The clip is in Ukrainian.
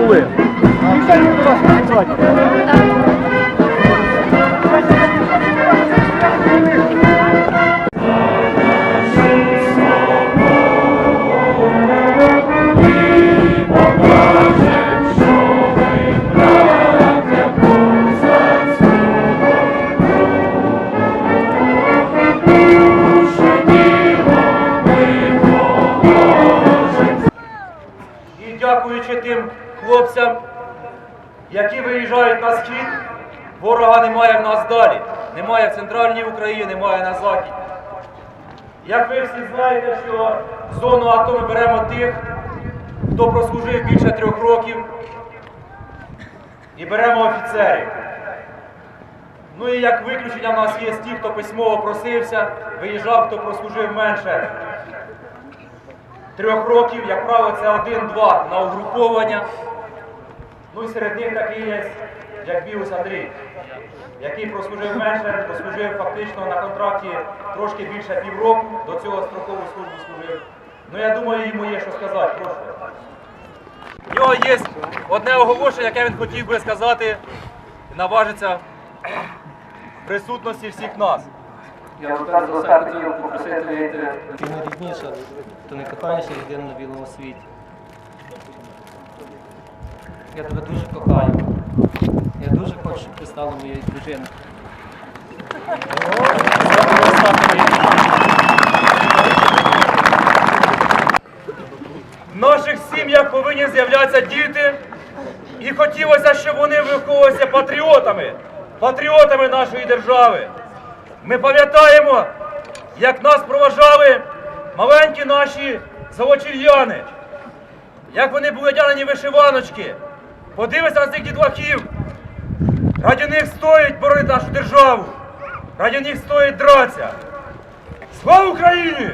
були. Дякуючи тим хлопцям, які виїжджають на схід, ворога немає в нас далі. Немає в центральній Україні, немає на захід. Як ви всі знаєте, що зону АТО ми беремо тих, хто прослужив більше трьох років, і беремо офіцерів. Ну і як виключення в нас є ті, хто письмово просився, виїжджав, хто прослужив менше трьох років, як правило, це один-два на угруповання. Ну і серед них такий є, як Біус Андрій, який прослужив менше, прослужив фактично на контракті трошки більше півроку, до цього строкову службу служив. Ну я думаю, йому є що сказати, прошу. В нього є одне оголошення, яке він хотів би сказати, наважиться в присутності всіх нас. Я перш за все хотів попросити вийти. Ти найрідніша, то найкоханіша людина на білому світі. Я тебе дуже кохаю. Я дуже хочу, щоб ти стала моєю дружиною. В наших сім'ях повинні з'являтися діти, і хотілося, щоб вони виховувалися патріотами, патріотами нашої держави. Ми пам'ятаємо, як нас проважали маленькі наші золочів'яни, як вони були одягнені вишиваночки. Подивися на цих дітлахів. Раді них стоїть борити нашу державу. Раді них стоїть дратися. Слава Україні!